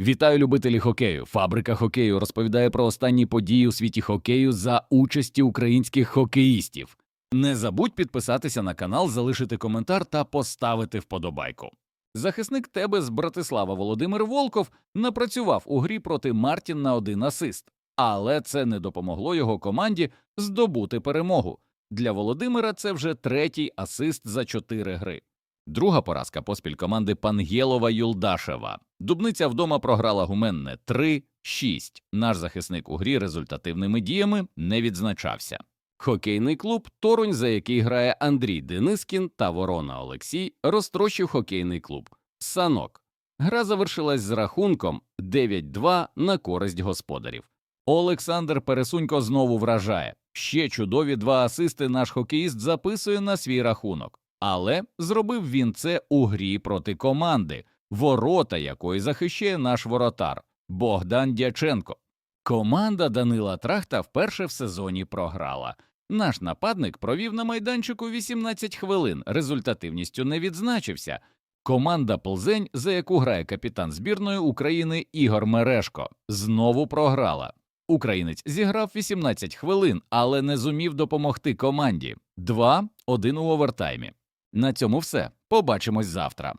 Вітаю любителі хокею. Фабрика хокею розповідає про останні події у світі хокею за участі українських хокеїстів. Не забудь підписатися на канал, залишити коментар та поставити вподобайку. Захисник тебе з Братислава Володимир Волков напрацював у грі проти Мартін на один асист, але це не допомогло його команді здобути перемогу. Для Володимира це вже третій асист за чотири гри. Друга поразка поспіль команди Пангєлова Юлдашева. Дубниця вдома програла гуменне 3-6. Наш захисник у грі результативними діями не відзначався. Хокейний клуб Торунь, за який грає Андрій Денискін та Ворона Олексій, розтрощив хокейний клуб Санок. Гра завершилась з рахунком 9-2 на користь господарів. Олександр Пересунько знову вражає. Ще чудові два асисти наш хокеїст записує на свій рахунок. Але зробив він це у грі проти команди, ворота якої захищає наш воротар Богдан Дяченко. Команда Данила Трахта вперше в сезоні програла. Наш нападник провів на майданчику 18 хвилин, результативністю не відзначився. Команда Плзень, за яку грає капітан збірної України Ігор Мерешко, знову програла. Українець зіграв 18 хвилин, але не зумів допомогти команді. 2-1 у овертаймі. На цьому все. Побачимось завтра.